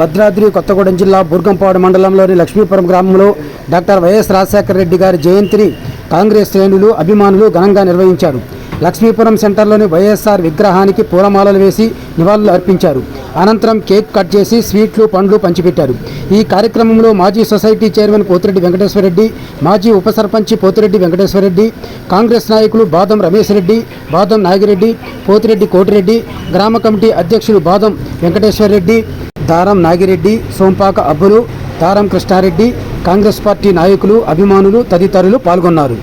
భద్రాద్రి కొత్తగూడెం జిల్లా బుర్గంపాడు మండలంలోని లక్ష్మీపురం గ్రామంలో డాక్టర్ వైఎస్ రాజశేఖర రెడ్డి గారి జయంతిని కాంగ్రెస్ శ్రేణులు అభిమానులు ఘనంగా నిర్వహించారు. లక్ష్మీపురం సెంటర్లోని వైఎస్ఆర్ విగ్రహానికి పూలమాలలు వేసి నివాళులు అర్పించారు. అనంతరం కేక్ కట్ చేసి స్వీట్లు పండ్లు పంచిపెట్టారు. ఈ కార్యక్రమంలో మాజీ సొసైటీ చైర్మన్ పోతిరెడ్డి వెంకటేశ్వరరెడ్డి మాజీ ఉప సర్పంచ్ పోతిరెడ్డి వెంకటేశ్వరరెడ్డి కాంగ్రెస్ నాయకులు బాదం రమేష్ రెడ్డి బాదం నాగిరెడ్డి పోతిరెడ్డి కోటిరెడ్డి గ్రామ కమిటీ అధ్యక్షులు బాదం వెంకటేశ్వరరెడ్డి దారం నాగిరెడ్డి సోంపాక అబ్బులు దారం కృష్ణారెడ్డి కాంగ్రెస్ పార్టీ నాయకులు అభిమానులు తదితరులు పాల్గొన్నారు.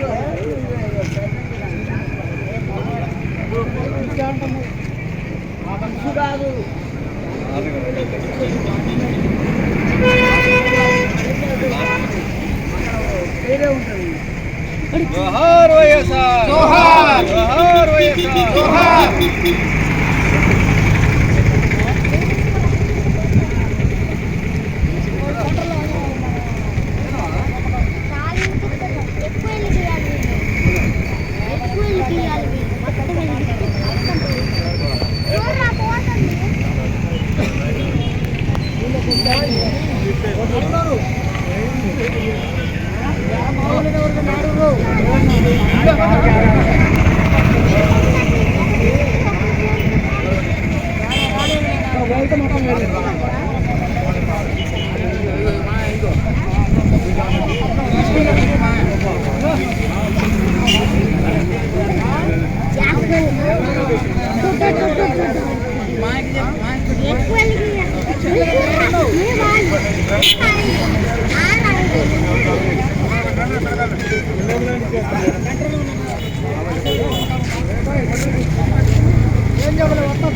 एक జోహార్ వైఎస్ఆర్ జోహార్ జోహార్ వైఎస్ఆర్ జోహార్ ఎక్కువ ఏం చెప్పలేదు మొత్తం